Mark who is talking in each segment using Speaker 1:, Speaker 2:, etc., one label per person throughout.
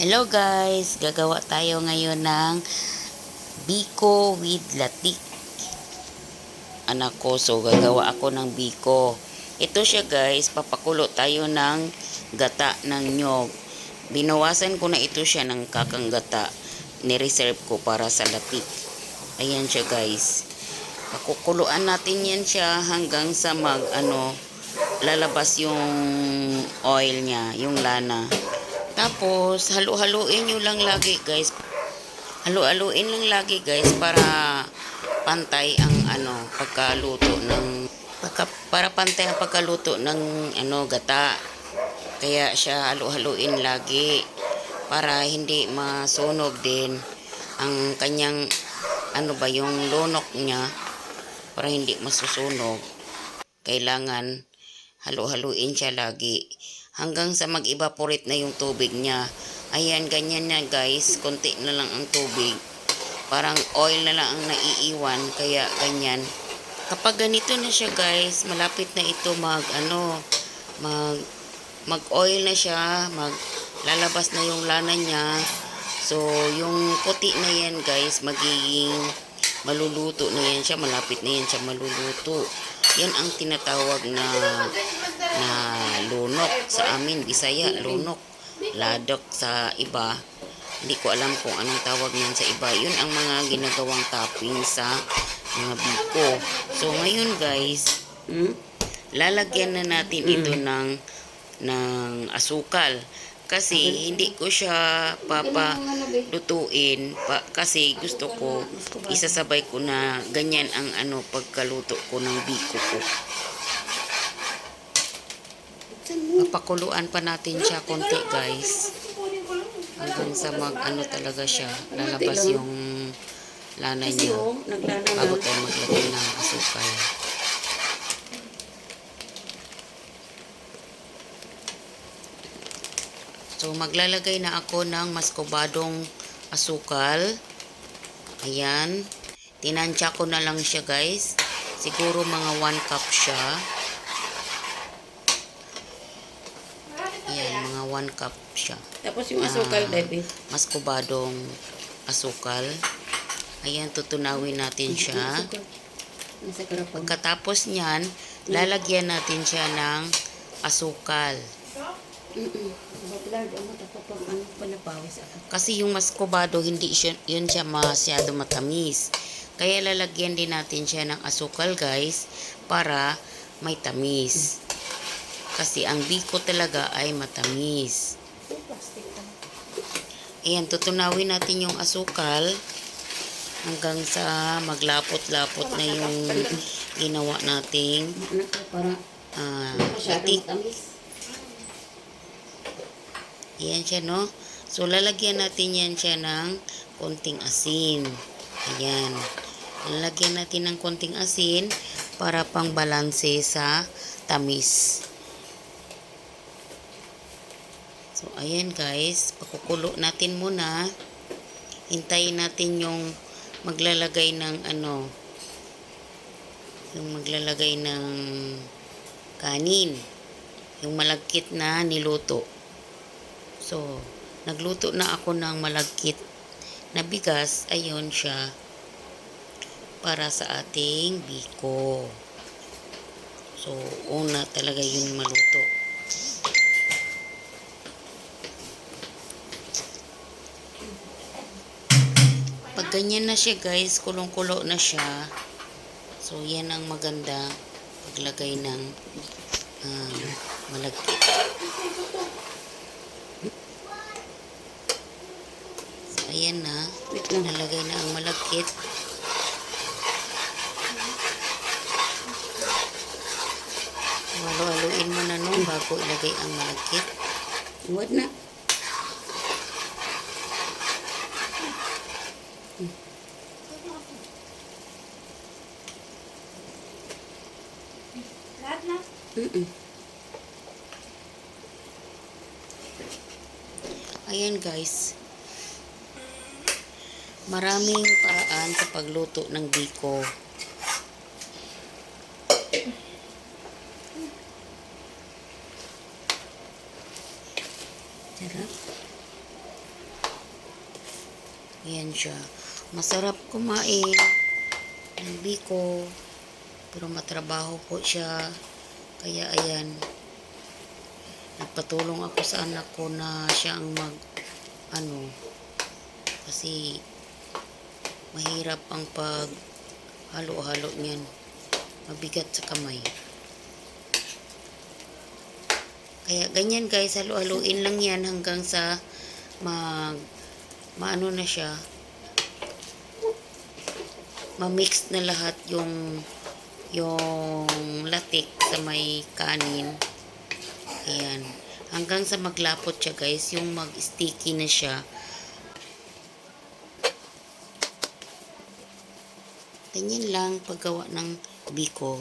Speaker 1: Hello guys! Gagawa tayo ngayon ng biko with latik. Anak ko, so gagawa ako ng biko. Ito siya guys, papakulo tayo ng gata ng nyog. Binawasan ko na ito siya ng kakang gata. Nireserve ko para sa latik. Ayan siya guys. Pakukuluan natin yan siya hanggang sa mag ano, lalabas yung oil niya, yung lana. Tapos, halu-haluin nyo lang lagi, guys. Halu-haluin lang lagi, guys, para pantay ang ano, pagkaluto ng pagka, para pantay ang pagkaluto ng ano, gata. Kaya siya halu-haluin lagi para hindi masunog din ang kanyang ano ba yung lunok niya para hindi masusunog. Kailangan halu-haluin siya lagi hanggang sa mag-evaporate na yung tubig niya. Ayan, ganyan na guys. Konti na lang ang tubig. Parang oil na lang ang naiiwan. Kaya ganyan. Kapag ganito na siya guys, malapit na ito mag ano, mag mag-oil na siya, mag lalabas na yung lana niya. So, yung puti na yan guys, magiging maluluto na yan siya, malapit na yan siya maluluto. Yan ang tinatawag na na lunok sa amin, Bisaya, lunok. Ladok sa iba. Hindi ko alam kung anong tawag niyan sa iba. Yun ang mga ginagawang topping sa mga biko. So, ngayon guys, hmm, lalagyan na natin ito ng ng asukal. Kasi hindi ko siya papalutuin pa, kasi gusto ko isasabay ko na ganyan ang ano pagkaluto ko ng biko ko. Papakuluan pa natin siya konti guys. Hanggang sa mag ano talaga siya. Lalabas yung lana niya. Bago tayo maglagay ng asukal. So maglalagay na ako ng maskobadong asukal. Ayan. Tinansya ko na lang siya guys. Siguro mga 1 cup siya. Ayan, mga 1 cup siya.
Speaker 2: Tapos yung asukal,
Speaker 1: Ah,
Speaker 2: baby.
Speaker 1: Maskobadong asukal. Ayan, tutunawin natin siya. Pagkatapos niyan, lalagyan natin siya ng asukal.
Speaker 2: Ano.
Speaker 1: Kasi yung maskobado, hindi siya, yun siya masyado matamis. Kaya lalagyan din natin siya ng asukal guys, para may tamis. Kasi ang biko talaga ay matamis. Ayan, tutunawin natin yung asukal hanggang sa maglapot-lapot na yung ginawa nating latik.
Speaker 2: matamis.
Speaker 1: Ayan siya, no? So, lalagyan natin yan siya ng konting asin. Ayan. Lalagyan natin ng konting asin para pang balanse sa tamis. So, ayan guys. Pakukulo natin muna. Hintayin natin yung maglalagay ng ano, yung maglalagay ng kanin. Yung malagkit na niluto. So, nagluto na ako ng malagkit na bigas. Ayun siya. Para sa ating biko. So, una talaga yun maluto. Ganyan na siya guys, kulong-kulo na siya. So, yan ang maganda paglagay ng um, malagkit. So, ayan na. Nalagay na ang malagkit. Halo-haluin mo na nun bago ilagay ang malagkit.
Speaker 2: Huwag na. Mm-mm.
Speaker 1: Ayan guys. Maraming paraan sa pagluto ng biko.
Speaker 2: Sarap.
Speaker 1: Ayan siya. Masarap kumain ng biko. Pero matrabaho po siya. Kaya ayan. Nagpatulong ako sa anak ko na siya ang mag ano kasi mahirap ang pag halo-halo niyan. Mabigat sa kamay. Kaya ganyan guys, halo-haluin lang yan hanggang sa mag maano na siya ma-mix na lahat yung yung latik sa may kanin ayan hanggang sa maglapot siya guys yung mag-sticky na siya ganyan lang paggawa ng biko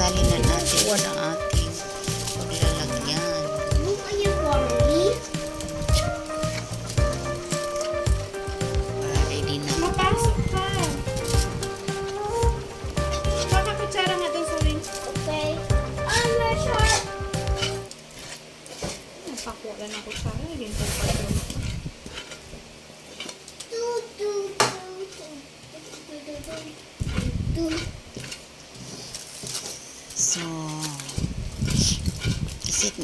Speaker 1: sasali na natin sa ating paglalagyan para ready na
Speaker 3: Mapasok ka. Kakakutsara nga daw sa rin.
Speaker 2: Okay. I'm not sure.
Speaker 3: Napakuha na ako sa rin. Ganito pa ito.
Speaker 2: Do, do, do, do. Do, do, do. Do.
Speaker 1: so isit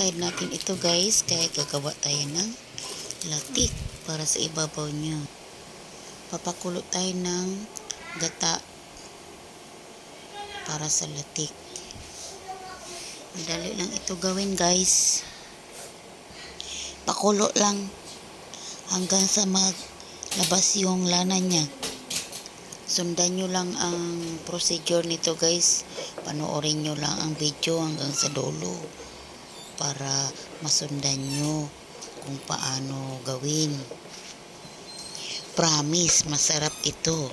Speaker 1: aside natin ito guys. Kaya gagawa tayo ng latik para sa ibabaw niya papakulo tayo ng gata para sa latik. Madali lang ito gawin guys. Pakulo lang hanggang sa maglabas yung lana niya. Sundan nyo lang ang procedure nito guys. Panoorin nyo lang ang video hanggang sa dulo para masundan nyo kung paano gawin. Promise masarap ito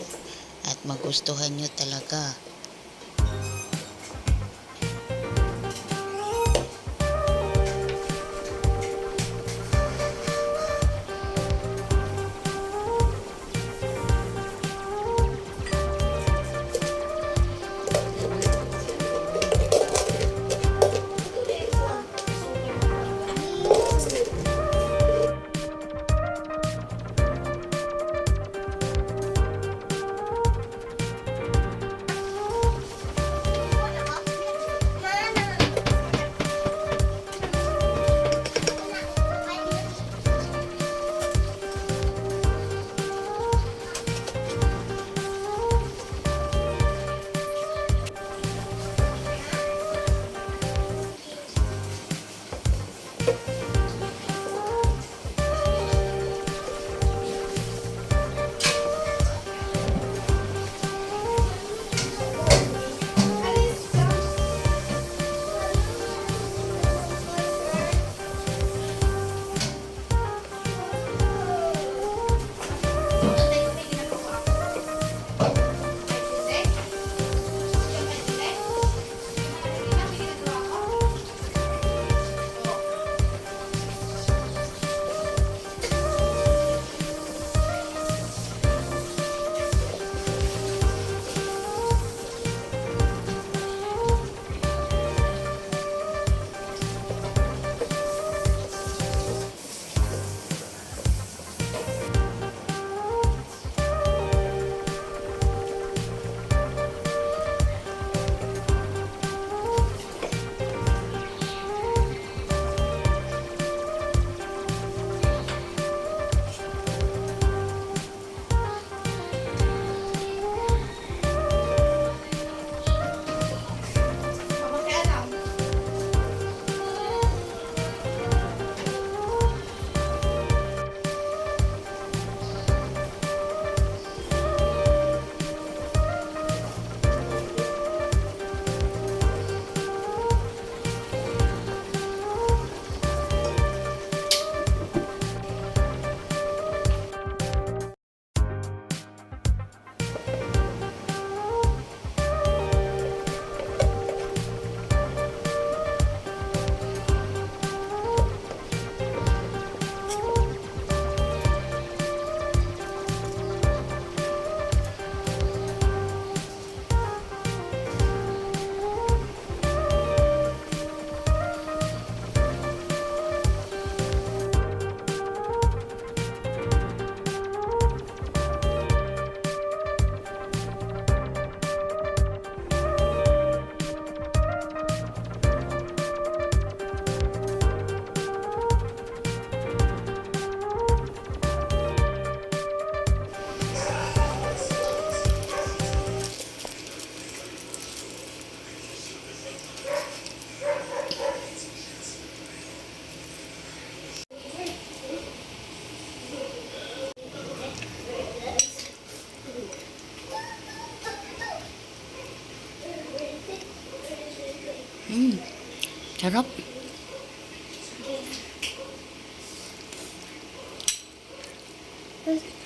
Speaker 1: at magustuhan nyo talaga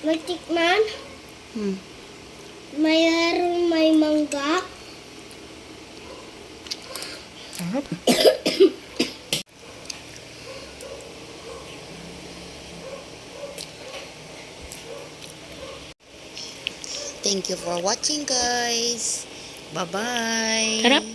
Speaker 2: Matikman,
Speaker 1: Hmm.
Speaker 2: mayroong may mangga.
Speaker 1: Sarap. Thank you for watching guys. Bye-bye.
Speaker 2: Sarap.